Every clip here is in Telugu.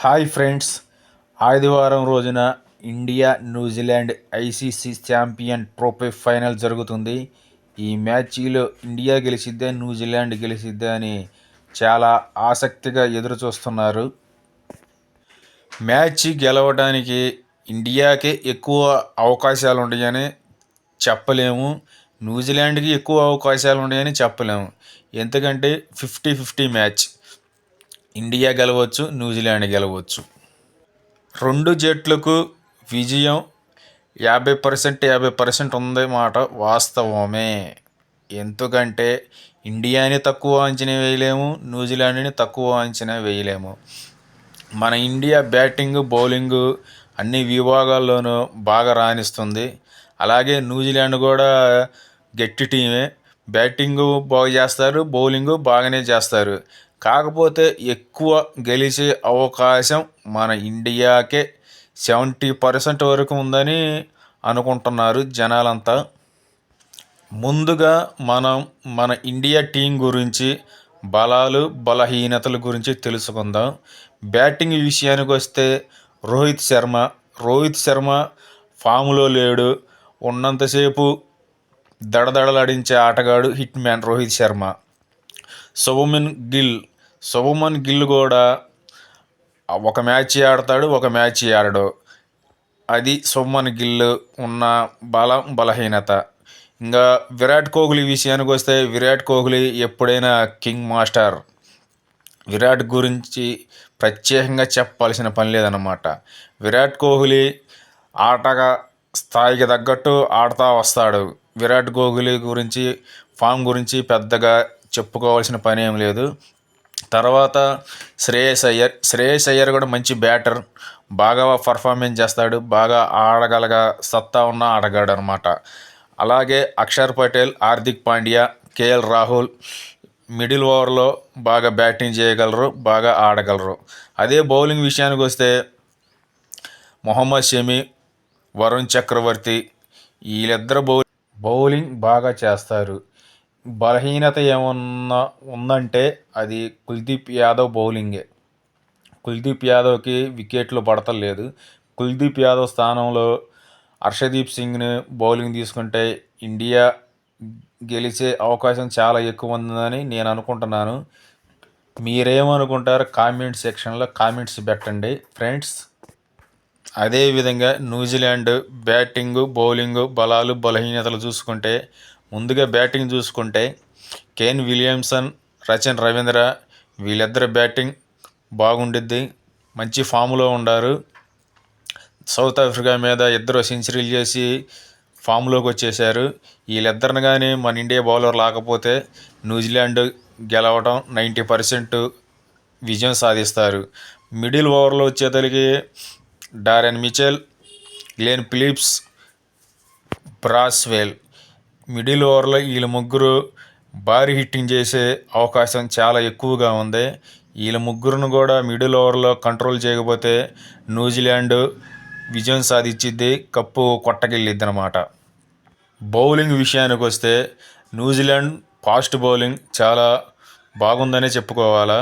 Hi friends. ఆదివారం రోజున India New Zealand ICC champion trophy final జరుగుతుంది. ఈ మ్యాచ్లో ఇండియా గెలిచిద్దా న్యూజిలాండ్ గెలిచిద్దా అని చాలా ఆసక్తిగా ఎదురు చూస్తున్నారు మ్యాచ్ గెలవడానికి ఇండియాకే ఎక్కువ అవకాశాలు ఉన్నాయని చెప్పలేము. న్యూజిలాండ్కి ఎక్కువ అవకాశాలు ఉన్నాయని చెప్పలేము. ఎందుకంటే ఫిఫ్టీ ఫిఫ్టీ మ్యాచ్. ఇండియా గెలవచ్చు న్యూజిలాండ్ గెలవచ్చు. రెండు జట్లకు విజయం యాభై పర్సెంట్ యాభై పర్సెంట్ ఉంది మాట వాస్తవమే. ఎందుకంటే ఇండియాని తక్కువ అంచనా వేయలేము న్యూజిలాండ్ని తక్కువ అంచనా వేయలేము. మన ఇండియా బ్యాటింగ్ బౌలింగ్ అన్ని విభాగాల్లోనూ బాగా రాణిస్తుంది. అలాగే న్యూజిలాండ్ కూడా గట్టి టీమే. బ్యాటింగ్ బాగా చేస్తారు బౌలింగ్ బాగానే చేస్తారు. కాకపోతే ఎక్కువ గెలిచే అవకాశం మన ఇండియాకే సెవెంటీ పర్సెంట్ వరకు ఉందని అనుకుంటున్నారు జనాలంతా. ముందుగా మనం మన ఇండియా టీం గురించి బలాలు బలహీనతల గురించి తెలుసుకుందాం. బ్యాటింగ్ విషయానికి వస్తే రోహిత్ శర్మ. రోహిత్ శర్మ ఫామ్లో లేడు. ఉన్నంతసేపు దడదడలాడించే ఆటగాడు హిట్ మ్యాన్ రోహిత్ శర్మ. శుభమన్ గిల్ శుభమన్ గిల్ కూడా ఒక మ్యాచ్ ఆడతాడు ఒక మ్యాచ్ ఆడడు. అది శుభమన్ గిల్ ఉన్న బలం బలహీనత. ఇంకా విరాట్ కోహ్లీ విషయానికి వస్తే విరాట్ కోహ్లీ ఎప్పుడైనా కింగ్ మాస్టర్. విరాట్ గురించి ప్రత్యేకంగా చెప్పాల్సిన పని లేదన్నమాట. విరాట్ కోహ్లీ ఆటగా స్థాయికి తగ్గట్టు ఆడుతూ వస్తాడు. విరాట్ కోహ్లీ గురించి ఫామ్ గురించి పెద్దగా చెప్పుకోవాల్సిన పని ఏం లేదు. తర్వాత శ్రేయస్ అయ్యర్ శ్రేయస్ అయ్యర్ కూడా మంచి బ్యాటర్ బాగా పర్ఫార్మెన్స్ చేస్తాడు బాగా ఆడగలగా సత్తా ఉన్న ఆడగాడు అనమాట అలాగే అక్షర్ పటేల్ హార్దిక్ పాండ్యా కేఎల్ రాహుల్ మిడిల్ ఓవర్లో బాగా బ్యాటింగ్ చేయగలరు బాగా ఆడగలరు. అదే బౌలింగ్ విషయానికి వస్తే మొహమ్మద్ షమి వరుణ్ చక్రవర్తి వీళ్ళిద్దరు బౌ బౌలింగ్ బాగా చేస్తారు. బలహీనత ఏమన్నా ఉందంటే అది కుల్దీప్ యాదవ్ బౌలింగే. కుల్దీప్ యాదవ్కి వికెట్లు పడతలేదు. కుల్దీప్ యాదవ్ స్థానంలో హర్షదీప్ సింగ్ని బౌలింగ్ తీసుకుంటే ఇండియా గెలిచే అవకాశం చాలా ఎక్కువ ఉందని నేను అనుకుంటున్నాను. మీరేమనుకుంటారు? కామెంట్ సెక్షన్లో కామెంట్స్ పెట్టండి. ఫ్రెండ్స్ అదేవిధంగా న్యూజిలాండ్ బ్యాటింగ్ బౌలింగ్ బలాలు బలహీనతలు చూసుకుంటే ముందుగా బ్యాటింగ్ చూసుకుంటే కేన్ విలియమ్సన్ రచన్ రవీంద్ర వీళ్ళిద్దరు బ్యాటింగ్ బాగుండిద్ది. మంచి ఫామ్లో ఉండారు. సౌత్ ఆఫ్రికా మీద ఇద్దరు సెంచరీలు చేసి ఫామ్లోకి వచ్చేసారు వీళ్ళిద్దరిని కానీ మన ఇండియా బౌలర్ లేకపోతే న్యూజిలాండ్ గెలవడం నైంటీ పర్సెంట్ విజయం సాధిస్తారు. మిడిల్ ఓవర్లో వచ్చేతలికి Darren Mitchell Glenn Phillips Bracewell middle ఓవర్లో వీళ్ళ ముగ్గురు భారీ హిట్టింగ్ చేసే అవకాశం చాలా ఎక్కువగా ఉంది. వీళ్ళ ముగ్గురును కూడా మిడిల్ ఓవర్లో కంట్రోల్ చేయకపోతే న్యూజిలాండ్ విజయం సాధించిద్ది కప్పు కొట్టకెళ్ళిద్ది అనమాట బౌలింగ్ విషయానికి వస్తే న్యూజిలాండ్ ఫాస్ట్ బౌలింగ్ చాలా బాగుందనే చెప్పుకోవాలా.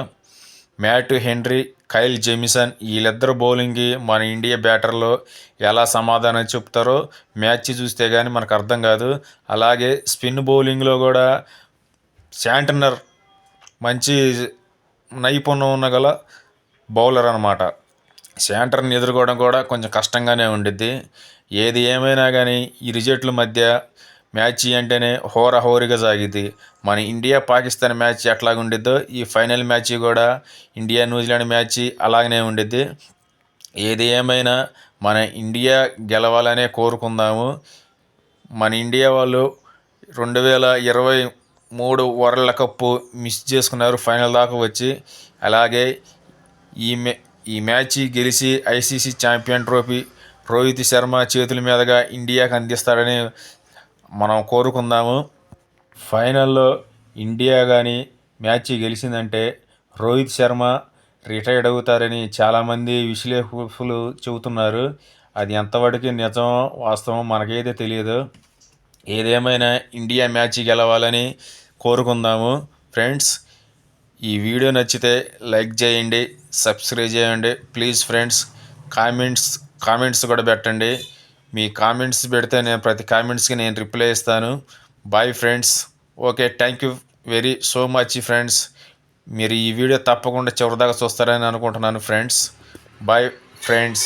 మ్యాట్ హెన్రీ కైల్ జెమిసన్ వీళ్ళిద్దరు బౌలింగ్కి మన ఇండియా బ్యాటర్లో ఎలా సమాధానం చెప్తారో మ్యాచ్ చూస్తే కానీ మనకు అర్థం కాదు. అలాగే స్పిన్ బౌలింగ్లో కూడా శాంటనర్ మంచి నైపుణ్యం ఉన్న గల బౌలర్ అనమాట శాంటర్ని ఎదుర్కోవడం కూడా కొంచెం కష్టంగానే ఉండిద్ది. ఏది ఏమైనా కానీ ఈ రిజల్ట్ల మధ్య మ్యాచ్ అంటేనే హోరహోరిగా సాగింది. మన ఇండియా పాకిస్తాన్ మ్యాచ్ ఎట్లాగ ఉండిద్దో ఈ ఫైనల్ మ్యాచ్ కూడా ఇండియా న్యూజిలాండ్ మ్యాచ్ అలాగనే ఉండిద్ది. ఏది ఏమైనా మన ఇండియా గెలవాలనే కోరుకుందాము. మన ఇండియా వాళ్ళు రెండు వేల ఇరవై మూడు వరల్డ్ కప్ మిస్ చేసుకున్నారు ఫైనల్ దాకా వచ్చి. అలాగే ఈ మే ఈ మ్యాచ్ గెలిచి ICC champion trophy Rohit Sharma చేతుల మీదుగా ఇండియాకి అందిస్తాడని మనం కోరుకుందాము. ఫైనల్లో ఇండియా కానీ మ్యాచ్ గెలిచిందంటే రోహిత్ శర్మ రిటైర్డ్ అవుతారని చాలామంది విశ్లేషకులు చెబుతున్నారు. అది ఎంతవరకు నిజం వాస్తవం మనకైతే తెలియదు. ఏదేమైనా ఇండియా మ్యాచ్ గెలవాలని కోరుకుందాము. ఫ్రెండ్స్ ఈ వీడియో నచ్చితే లైక్ చేయండి సబ్స్క్రైబ్ చేయండి. ప్లీజ్ ఫ్రెండ్స్ కామెంట్స్ కామెంట్స్ కూడా పెట్టండి. మీ కామెంట్స్ పెడితే నేను ప్రతి కామెంట్స్కి నేను రిప్లై ఇస్తాను. Bye friends okay thank you very so much friends మీరు ఈ వీడియో తప్పకుండా చివరిదాకా చూస్తారని అనుకుంటున్నాను ఫ్రెండ్స్ బాయ్ ఫ్రెండ్స్